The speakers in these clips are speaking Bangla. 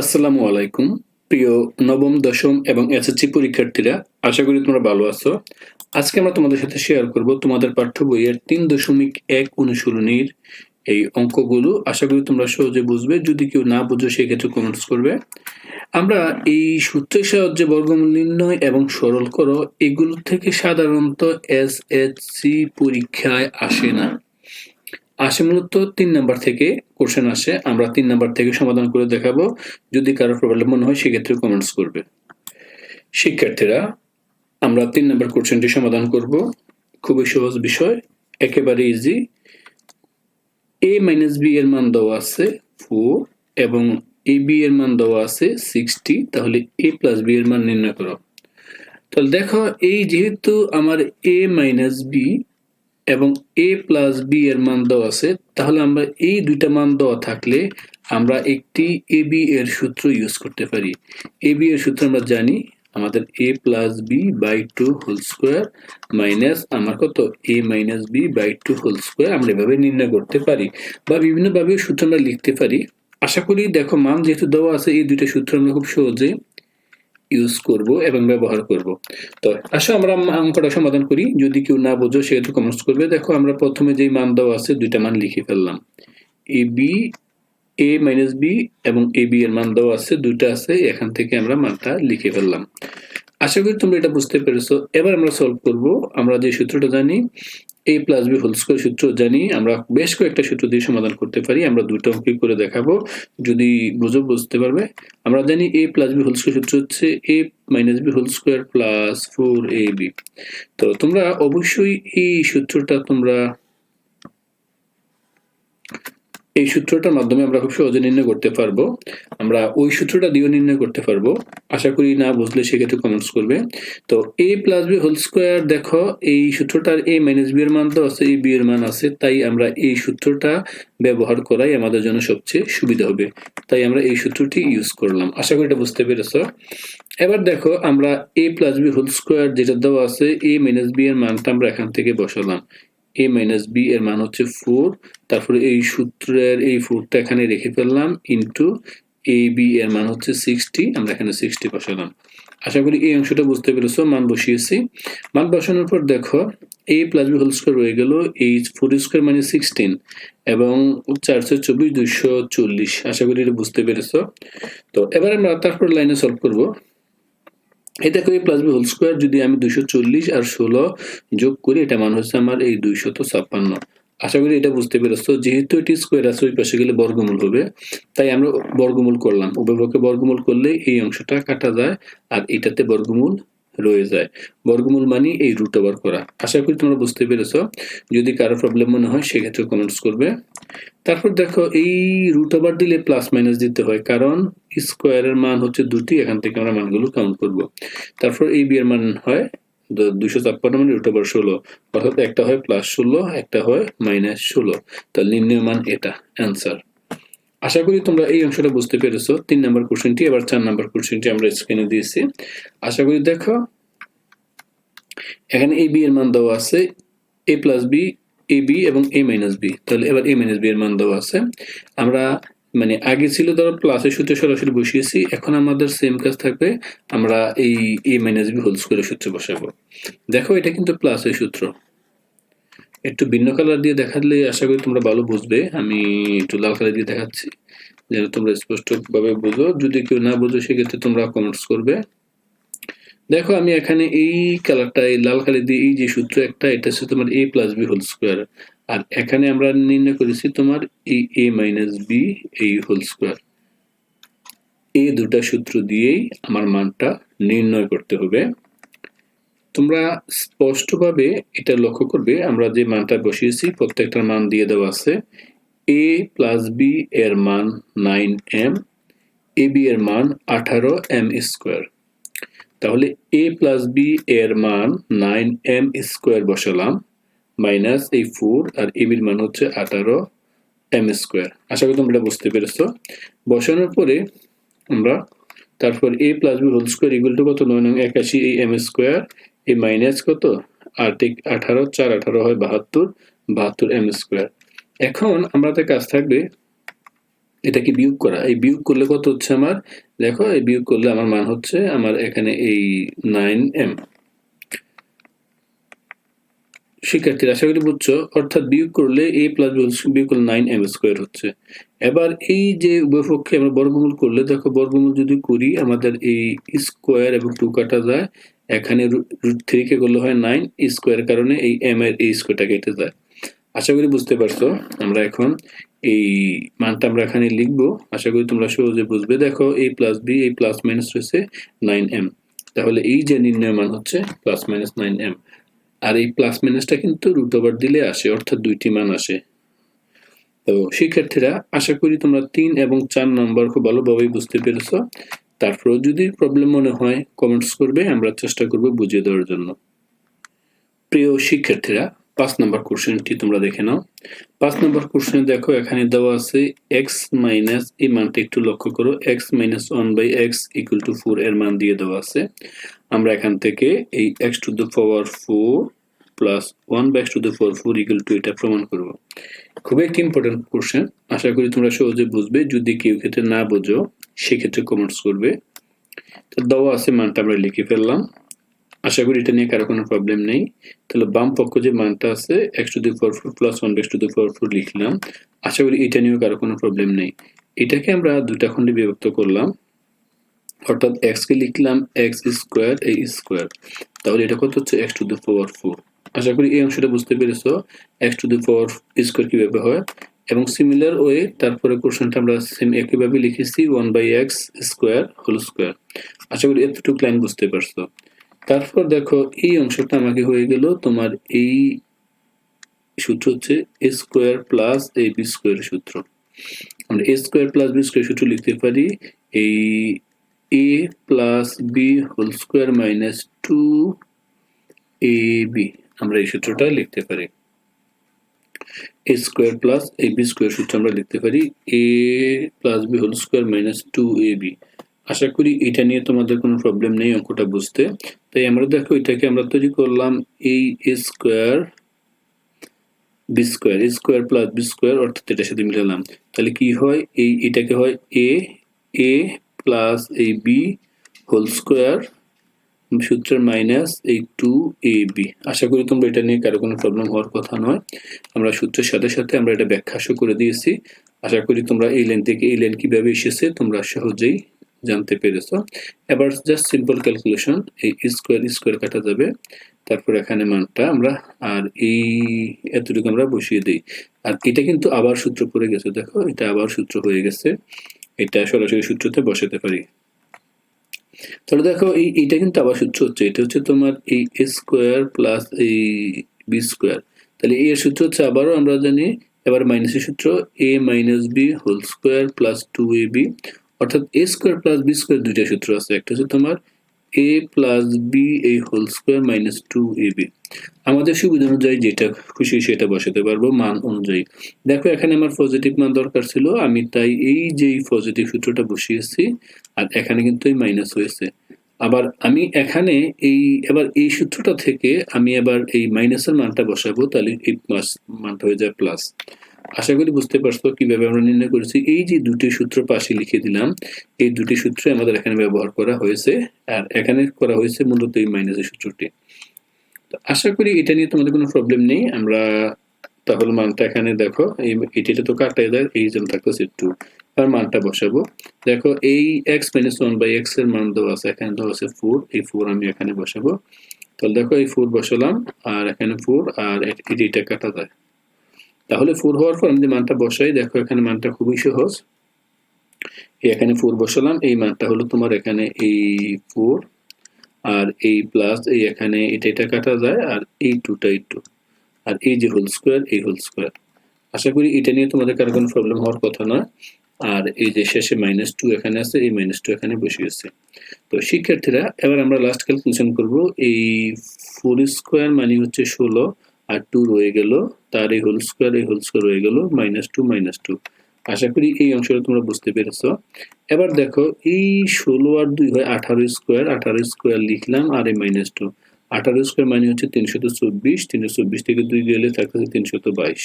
আসসালামু আলাইকুম, প্রিয় নবম, দশম এবং এসএসসি পরীক্ষার্থীরা, আশা করি তোমরা ভালো আছো। আজকে আমরা তোমাদের সাথে শেয়ার করব তোমাদের পাঠ্য বইয়ের তিন দশমিক এক অনুশীলনীর এই অঙ্কগুলো। আশা করি তোমরা সহজে বুঝবে, যদি কেউ না বুঝো, সেক্ষেত্রে কমেন্টস করবে। আমরা এই সূত্রের সাহায্যে বর্গমূল নির্ণয় এবং সরল করো এগুলো থেকে সাধারণত এস সি পরীক্ষায় আসে না। আসে মূলত তিন নাম্বার থেকে কোশ্চেন আসে। আমরা তিন নাম্বার থেকে সমাধান করে দেখাবো। যদি কারও প্রবলেম মনে হয়, সেক্ষেত্রে কমেন্টস করবে। শিক্ষার্থীরা, আমরা তিন নাম্বার কোশ্চেনটি সমাধান করব। খুবই সহজ বিষয়, একেবারে ইজি এ মাইনাস বি এর মান দেওয়া আছে ফোর এবং এ বি এর মান দেওয়া আছে সিক্সটি তাহলে এ প্লাস বি এর মান নির্ণয় করো। তাহলে দেখো, এই যেহেতু আমার এ মাইনাস বি এবং এ প্লাস বি এর মান দেওয়া আছে, তাহলে আমরা এই দুইটা মান দেওয়া থাকলে আমরা একটি এ বি এর সূত্র ইউজ করতে পারি। এ বি এর সূত্র আমরা জানি আমাদের A plus B by two whole square minus আমার কত? A minus B by two whole square আমরা এভাবে নির্ণয় করতে পারি বা বিভিন্নভাবে সূত্র আমরা লিখতে পারি। আশা করি দেখো মান যেহেতু দেওয়া আছে, এই দুইটা সূত্র আমরা খুব সহজে ইউজ করব এবং ব্যবহার করব। তো আসো আমরা অঙ্কটা সমাধান করি। যদি কেউ না বোঝো সেহেতু কমেন্টস করবে। দেখো আমরা প্রথমে যেই মান দেওয়া আছে, দুইটা মান লিখে ফেললাম। A B A minus B এবং এ বি এর মান দেওয়া আছে, দুইটা আছে, এখান থেকে আমরা মানটা লিখে ফেললাম। আশা করি তোমরা এটা বুঝতে পেরেছ। এবার আমরা সলভ করব। আমরা যে সূত্রটা জানি A plus B whole square সূত্র জানি, আমরা বেশ কয়েকটা সূত্র দিয়ে সমাধান করতে পারি, আমরা দুটো অঙ্কই করে দেখাবো, যদি বুঝো বুঝতে পারবে। আমরা জানি A plus B whole square সূত্র হচ্ছে A minus B whole square plus four A B তো তোমরা অবশ্যই এই সূত্রটা তোমরা এই সূত্রটার মাধ্যমে আমরা খুব সহজে নির্ণয় করতে পারব। আমরা ওই সূত্রটা দিয়েও নির্ণয় করতে পারব। আশা করি না বুঝলে সেক্ষেত্রে কমেন্টস করবে। তো A plus B whole square দেখো, এই সূত্রটার এ মাইনাস বি এর মান তো আছে এই বি এর মান আছে। তাই আমরা এই সূত্রটা ব্যবহার করাই আমাদের জন্য সবচেয়ে সুবিধা হবে। তাই আমরা এই সূত্রটি ইউজ করলাম। আশা করি এটা বুঝতে পেরেছ। এবার দেখো, আমরা A plus B whole square যেটা দেওয়া আছে এ মাইনাস বি এর মানটা আমরা এখান থেকে বসালাম। এ মাইনাস বি এর মান হচ্ছে ফোর তারপরে এই সূত্রের এই ফোরটা এখানে রেখে ফেললাম ইন্টু এ বি এর মান হচ্ছে সিক্সটি আমরা এখানে সিক্সটি বসালাম। আশা করি এই অংশটা বুঝতে পেরেছ, মান বসিয়েছি। মান বসানোর পর দেখো A plus B whole square রয়ে গেল এই ফোর স্কোয়ার মানে সিক্সটিন এবং চারশো চব্বিশ দুইশো চল্লিশ। আশা করি এটা বুঝতে পেরেছ। তো এবার আমরা তারপর লাইনে সলভ করব। এই করে প্লাস বি হোল স্কোয়ার যদি আমি দুইশো চল্লিশ আর ষোলো যোগ করি, এটা মান হচ্ছে আমার এই দুইশত ছাপ্পান্ন। আশা করি এটা বুঝতে পেরেছ। যেহেতু এটি স্কোয়ার আছে, ওই পাশে গেলে বর্গমূল হবে, তাই আমরা বর্গমূল করলাম। উপভোগকে বর্গমূল করলে এই অংশটা কাটা যায়, আর এটাতে বর্গমূল রয়ে যায়। বর্গমূল মানে এই রুট ওভার করা। আশা করি তোমরা বুঝতে পেরেছ। যদি কারও প্রবলেম মনে হয়, সেক্ষেত্রে কমেন্টস করবে। তারপর দেখো, এই রুট ওভার দিলে প্লাস মাইনাস দিতে হয়। কারণ স্কোয়ারের মান হচ্ছে দুটি, এখান থেকে আমরা মানগুলো কাউন্ট করব। তারপর এই বিয়ের মান হয় দুইশো ছাপ্পান্ন মানে রুট ওভার ষোলো। অর্থাৎ একটা হয় প্লাস ষোলো, একটা হয় মাইনাস ষোলো। তাহলে নির্ণয় মান এটা অ্যান্সার আশা করি তোমরা এই অংশটা বুঝতে পেরেছ। তিন নম্বর কোশ্চেনটি এবার চার নম্বর কোশ্চেনটি আমরা স্ক্রিনে দিয়েছি। আশা করি দেখো, এখানে এ বি এর মান দেওয়া আছে। A plus B A B এবং এ মাইনাস বি তাহলে এবার এ মাইনাস বি এর মান দেওয়া আছে। আমরা মানে আগে ছিল ধরো প্লাসের সূত্রে সরাসরি বসিয়েছি, এখন আমাদের সেম কাজ থাকবে। আমরা এই এ মাইনাস বি হোল স্কোয়ারের সূত্রে বসাবো। দেখো, এটা কিন্তু প্লাসের সূত্র। একটু ভিন্ন কালার দিয়ে দেখালে আশা করি তোমরা ভালো বুঝবে। আমি একটু লাল কালার দিয়ে দেখাচ্ছি, যেন তোমরা স্পষ্টভাবে বুঝো। যদি কেউ না বুঝো, সেক্ষেত্রে তোমরা কমেন্টস করবে। দেখো, আমি এখানে এই কালারটা এই লাল কালি দিয়ে এই যে সূত্র একটা, এটা হচ্ছে তোমার A plus B whole square আর এখানে আমরা নির্ণয় করেছি তোমার এই এ মাইনাস বি এই হোল স্কোয়ার এই দুটা সূত্র দিয়েই আমার মানটা নির্ণয় করতে হবে। তোমরা স্পষ্টভাবে এটা লক্ষ্য করবে, আমরা যে মানটা বসিয়েছি, প্রত্যেকটার মান দিয়ে দেওয়া আছে এ প্লাস বি এর মান নাইন এম এ বি এর মান আঠারো এম স্কোয়ার তাহলে এ প্লাস বি এর মান নাইন এম স্কোয়ার বসালাম মাইনাস এই ফোর আর এ বির মান হচ্ছে আঠারো এম স্কোয়ার আশা করি তোমরা বুঝতে পেরেছ। বসানোর পরে আমরা, তারপর A plus B whole square equal to কত? নয় নং একাশি এই এম স্কোয়ার এই মাইনাস কত? আট আঠারো, চার আঠারো হয় বাহাত্তর বাহাত্তর এম স্কোয়ার এখন আমাদের কাজ থাকবে এটা কি বিয়োগ করা। এই বিয়োগ করলে কত হচ্ছে আমার? দেখো, এই বিয়োগ করলে আমার মান হচ্ছে আমার এখানে এই নাইন এম শিক্ষার্থীরা, আশা করি বুঝছ? অর্থাৎ বিয়োগ করলে এ প্লাস বিয়োগ করলে নাইন এম স্কোয়ার হচ্ছে। এবার এই যে উভয়পক্ষে আমরা বর্গমূল করলে, দেখো বর্গমূল যদি করি, আমাদের এই স্কোয়ার এবং টু কাটা যায় এখানে রুট থ্রি কে করলে হয় নাইন স্কোয়ার কারণে এই এম এর এই স্কোয়ারটা কেটে যায়। আশা করি বুঝতে পারছ, আমরা এখন এই মানটা আমরা এখানে লিখব। আশা করি তোমরা সহজে বুঝবে। দেখো এই প্লাস বি এই প্লাস মাইনাস রয়েছে নাইন এম তাহলে এই যে নির্ণয় মান হচ্ছে প্লাস মাইনাস নাইন এম আর এই প্লাস মাইনাসটা কিন্তু রুট ওভার দিলে আসে, অর্থাৎ দুইটি মান আসে। তো শিক্ষার্থীরা আশা করি তোমরা তিন এবং চার নম্বর খুব ভালোভাবেই বুঝতে পেরেছ। তারপরেও যদি প্রবলেম মনে হয় কমেন্টস করবে, আমরা চেষ্টা করব বুঝিয়ে দেওয়ার জন্য। প্রিয় শিক্ষার্থীরা, পাঁচ নম্বর কোশ্চেনটি তোমরা দেখে নাও। পাঁচ নম্বর কোশ্চেনে দেখো, এখানে দেওয়া আছে এক্স মাইনাস এই মানটা একটু লক্ষ্য করো। X minus one by X equal to four এর মান দিয়ে দেওয়া আছে। আমরা এখান থেকে এই X to the power four plus one by X to the power four equal to এটা প্রমাণ করব। খুবই একটি ইম্পর্টেন্ট কোশ্চেন আশা করি তোমরা সহজে বুঝবে। যদি কেউ ক্ষেত্রে না বোঝো সেক্ষেত্রে কমেন্টস করবে। তো দেওয়া আছে, মানটা আমরা লিখে ফেললাম। আশা করি এটা নিয়ে কারও কোনো প্রবলেম নেই। তাহলে বাম পক্ষ যে মানটা আছে X to the four four plus one X to the four four লিখলাম। আশা করি এটা নিয়েও কারও কোনো প্রবলেম নেই। এটাকে আমরা দুটা খণ্ডে বিভক্ত করলাম। অর্থাৎ এক্স কে লিখলাম এক্স স্কোয়ার এই স্কোয়ার তাহলে এটা কত হচ্ছে? X to the power four আশা করি এই অংশটা বুঝতে পেরেছ। X to the power square কীভাবে হয়? এবং সিমিলার ওয়ে তারপরে কোশ্চেনটা আমরা সেম একইভাবে লিখেছি one by X square whole square আশা করি এতটুকু লাইন বুঝতে পারছ। তারপর দেখো, এই অংশটা আমাকে হয়ে গেল তোমার এই সূত্র হচ্ছে এ স্কোয়ার প্লাস এই বি স্কোয়ার সূত্র। আমরা A square plus B square সূত্র লিখতে পারি, এই A plus B whole square minus two A B আমরা এই সূত্রটা লিখতে পারি। A square plus A B square সূত্র আমরা লিখতে পারি A plus B whole square minus two A B আশা করি এটা নিয়ে তোমাদের কোনো প্রবলেম নেই অঙ্কটা বুঝতে। তাই আমরা দেখো এটাকে আমরা তৈরি করলাম এই A square B square A square plus B square অর্থাৎ এটার সাথে মিলালাম। তাহলে কি হয়? এই এটাকে হয় এ এ প্লাস এই বি হোল স্কোয়ার সূত্রের মাইনাস এই টু এ বি আশা করি তোমরা এটা নিয়ে কারও কোনো প্রবলেম হওয়ার কথা নয়। আমরা সূত্রের সাথে সাথে আমরা এটা ব্যাখ্যাসও করে দিয়েছি। আশা করি তোমরা এই লাইন থেকে এই লাইন কীভাবে এসেছে, তোমরা সহজেই জানতে পেরেছ। এবার জাস্ট সিম্পল ক্যালকুলেশন এই স্কোয়ার স্কোয়ার কাটা যাবে। তারপর এখানে মানটা আমরা আর এই এতটুকু আমরা বসিয়ে দিই। আর এটা কিন্তু আবার সূত্র পড়ে গেছে, দেখো, এটা আবার সূত্র হয়ে গেছে। এটা সরাসরি সূত্রতে বসাতে পারি। তাহলে দেখো, এই, এইটা কিন্তু আবার সূত্র হচ্ছে। এটা হচ্ছে তোমার এই এ স্কোয়ার প্লাস এই বি স্কোয়ার তাহলে এর সূত্র হচ্ছে আবারও আমরা জানি, এবার মাইনাসের সূত্র A minus B whole square plus two A B অর্থাৎ A square plus B square দুইটা সূত্র আছে। একটা হচ্ছে তোমার এ প্লাস বি এই whole square minus two A B আমাদের সুবিধা অনুযায়ী যেটা খুশি সেটা বসাতে পারব, মান অনুযায়ী। দেখো, এখানে আমার পজিটিভ মান দরকার ছিল, আমি তাই এই যে পজিটিভ সূত্রটা বসিয়েছি, আর এখানে কিন্তু এই মাইনাস হয়েছে। আবার আমি এখানে এই, এবার এই সূত্রটা থেকে আমি এবার এই মাইনাসের মানটা বসাবো, তাহলে এই প্লাস মানটা হয়ে যায় প্লাস আশা করি বুঝতে পারছ কীভাবে আমরা নির্ণয় করেছি। এই যে দুটি সূত্র পাশে লিখে দিলাম, এই দুটি সূত্র আমাদের এখানে ব্যবহার করা হয়েছে, আর এখানে করা হয়েছে মূলত এই মাইনাসের সূত্রটি। আশা করি এটা নিয়ে তোমাদের কোনো প্রবলেম নেই। আমরা তাহলে মানটা এখানে দেখো এটিটা তো কাটাই দেয় এই জন্য থাকতেছে টু আর মানটা বসাবো। দেখো, এই এক্স মাইনাস ওয়ান বাই এক্সের মান দেওয়া আছে, এখানে দেওয়া আছে ফোর এই ফোর আমি এখানে বসাবো। তাহলে দেখো, এই ফোর বসালাম, আর এখানে ফোর আর এটা কাটা যায়। তাহলে ফোর হওয়ার পর আমি মানটা বসাই, দেখো, এখানে মানটা খুবই সহজ। এখানে ফোর বসালাম, এই মানটা হলো তোমার এখানে এই ফোর আর এই প্লাস এই এখানে এটা এটা কাটা যায় আর এই টুটা এই টু আর এই যে হোল স্কোয়ার এই হোল স্কোয়ার আশা করি এটা নিয়ে তোমাদের কারও কোনো প্রবলেম হওয়ার কথা নয়। আর এই যে শেষে মাইনাস টু এখানে আছে, এই মাইনাস টু এখানে বসিয়েছে তো শিক্ষার্থীরা, এবার আমরা লাস্ট ক্যালকুলেশন করব। এই ফোর স্কোয়ার মানে হচ্ছে ষোলো আর টু রয়ে গেল। তার এই হোল স্কোয়ার এই হোল স্কোয়ার রয়ে গেল মাইনাস টু মাইনাস টু আশা করি এই অংশটা তোমরা বুঝতে পেরেছ। এবার দেখো, এই ষোলো আর দুই হয় আঠারো স্কোয়ার আঠারো স্কোয়ার লিখলাম আর এই মাইনাস টু আঠারো স্কোয়ার মানে হচ্ছে তিনশত চব্বিশ তিনশো চব্বিশ থেকে দুই গেলে থাকতেছে তিনশত বাইশ।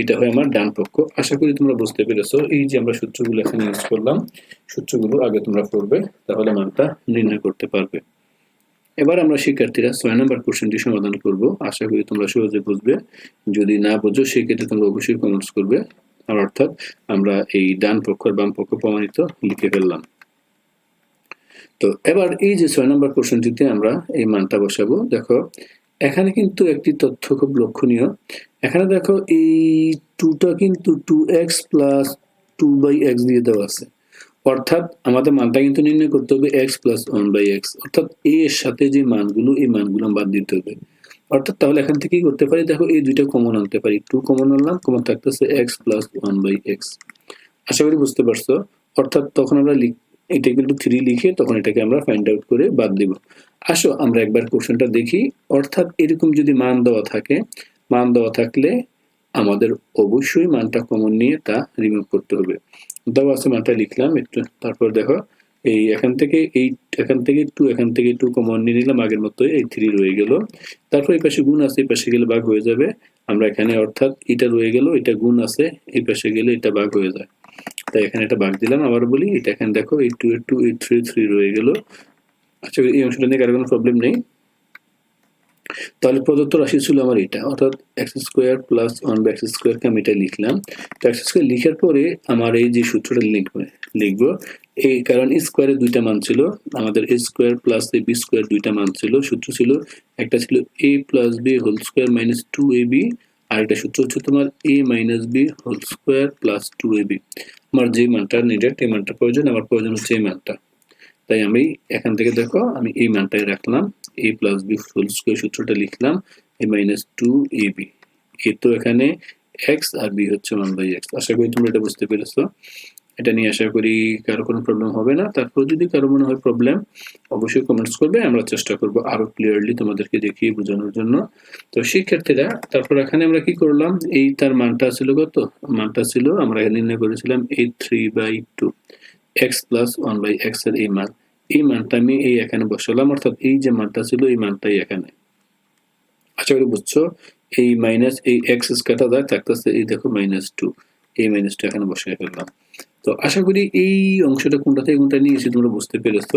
এটা হয় আমার ডান পক্ষ। আশা করি তোমরা বুঝতে পেরেছ। এই যে আমরা সূত্রগুলো এখানে ইউজ করলাম, সূত্রগুলো আগে তোমরা পড়বে, তাহলে মানটা নির্ণয় করতে পারবে। এবার আমরা শিক্ষার্থীরা ছয় নম্বর কোশ্চেনটি সমাধান করব। আশা করি তোমরা সহজে বুঝবে। যদি না বুঝো, সেক্ষেত্রে তোমরা অবশ্যই কমেন্টস করবে। আর অর্থাৎ আমরা এই ডান পক্ষ বাম পক্ষ প্রমাণিত লিখে ফেললাম। তো এবার এই যে ছয় নম্বর কোশ্চেনটিতে আমরা এই মানটা বসাবো। দেখো, এখানে কিন্তু একটি তথ্য খুব লক্ষণীয়। এখানে দেখো, এই টুটা কিন্তু two X plus two by X দিয়ে দেওয়া আছে। অর্থাৎ আমাদের মানটা কিন্তু নির্ণয় করতে হবে X plus one by X অর্থাৎ এর সাথে যে মানগুলো, এই মানগুলো বাদ দিতে হবে। অর্থাৎ তাহলে এখান থেকে কি করতে পারি? দেখো, এই দুইটা কমন আনতে পারি। টু কমন আনলাম কমন থাকতেছে X plus one by X আশা করি বুঝতে পারছ? অর্থাৎ তখন আমরা এটা কিন্তু থ্রি লিখে তখন এটাকে আমরা ফাইন্ড আউট করে বাদ দিব। আসো, আমরা একবার কোশ্চেনটা দেখি। অর্থাৎ এরকম যদি মান দেওয়া থাকে, মান দেওয়া থাকলে আমাদের অবশ্যই মানটা কমন নিয়ে তা রিমুভ করতে হবে। দেওয়া আছে মানটা লিখলাম, একটু তারপর দেখো। এই এখান থেকে এই এখান থেকে টু এখান থেকে টু কমন নিয়ে নিলাম, আগের মতো এই থ্রি রয়ে গেল। তারপর এই পাশে গুণ আছে, এই পাশে গেলে ভাগ হয়ে যাবে। আমরা এখানে অর্থাৎ এটা রয়ে গেল, এটা গুণ আছে, এই পাশে গেলে এটা ভাগ হয়ে যায়। তাই এখানে এটা ভাগ দিলাম, আবার বলি, এটা এখানে দেখো, এই টু এর টু এই থ্রি থ্রি রয়ে গেল। আচ্ছা এই অংশটা নিয়ে কারও কোনো প্রবলেম নেই। তাহলে প্রদত্ত রাশি ছিল আমার এটা। অর্থাৎ X square plus one by X স্কোয়ারকে আমি এটা লিখলাম। তো এক্স স্কোয়ার লিখার পরে আমার এই যে সূত্রটা লিখবে লিখব, এই কারণ স্কোয়ারে দুইটা মান ছিল। আমাদের A square plus A B square দুইটা মান ছিল। সূত্র ছিল, একটা ছিল A plus B whole square minus two A B আর একটা সূত্র হচ্ছে তোমার A minus B whole square plus two A B আমার যে মানটা নিডেড এই মানটা প্রয়োজন, আমার প্রয়োজন হচ্ছে এই মানটা। তাই আমি এখান থেকে দেখো, আমি এই মানটাই রাখলাম A plus B whole square সূত্রটা লিখলাম A minus two A B A তো এখানে এক্স আর বি হচ্ছে ওয়ান বাই এক্স আশা করি তোমরা এটা বুঝতে পেরেছ। এটা নিয়ে আশা করি কারও কোনো প্রবলেম হবে না। তারপর যদি কারও মনে হয় প্রবলেম অবশ্যই কমেন্টস করবে, আমরা চেষ্টা করব আরও ক্লিয়ারলি তোমাদেরকে দেখিয়ে বোঝানোর জন্য। তো শিক্ষার্থীরা, তারপর এখানে আমরা কি করলাম? এই তার মানটা ছিল কত? মানটা ছিল, আমরা এখানে নির্ণয় করেছিলাম eight three by two X plus one by এক্সের এই মান এই মানটা আমি এই এখানে বসালাম, অর্থাৎ এই যে মানটা ছিল এই মানটাই এখানে। আশা করি বুঝছ? এই মাইনাস এই এক্স কাটা যায় থাকতেছে এই দেখো মাইনাস টু এই মাইনাস টু এখানে বসিয়ে ফেললাম। তো আশা করি এই অংশটা কোনটা থেকে কোনটা নিয়েছি তোমরা বুঝতে পেরেছ।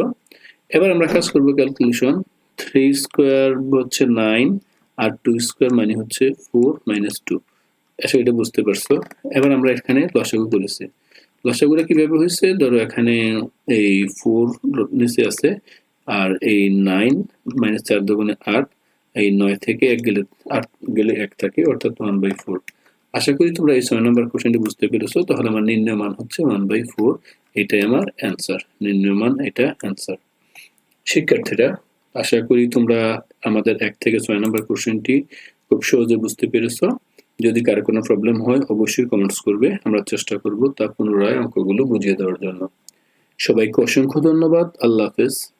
এবার আমরা কাজ করব ক্যালকুলেশন থ্রি স্কোয়ার হচ্ছে নাইন আর টু স্কোয়ার মানে হচ্ছে ফোর মাইনাস টু আশা এটা বুঝতে পারছ। এবার আমরা এখানে লসাগু করেছি। লসাগুলো কীভাবে হয়েছে? ধরো এখানে এই ফোর নিচে আছে, আর এই নাইন মাইনাস চার দোকানে আট, এই নয় থেকে এক গেলে আট গেলে এক থাকে, অর্থাৎ ওয়ান বাই ফোর আশা করি তোমরা এই ছয় নম্বর কোশ্চেনটি বুঝতে পেরেছ, তাহলে আমার নির্ণয় মান হচ্ছে ওয়ান বাই ফোর এটাই আমার অ্যান্সার নির্ণয় মান, এটা অ্যান্সার শিক্ষার্থীরা, আশা করি তোমরা আমাদের এক থেকে ছয় নম্বর কোশ্চেনটি খুব সহজে বুঝতে পেরেছ। যদি কারও কোনো প্রবলেম হয়, অবশ্যই কমেন্টস করবে। আমরা চেষ্টা করব তা পুনরায় অঙ্কগুলো বুঝিয়ে দেওয়ার জন্য। সবাইকে অসংখ্য ধন্যবাদ। আল্লাহ হাফেজ।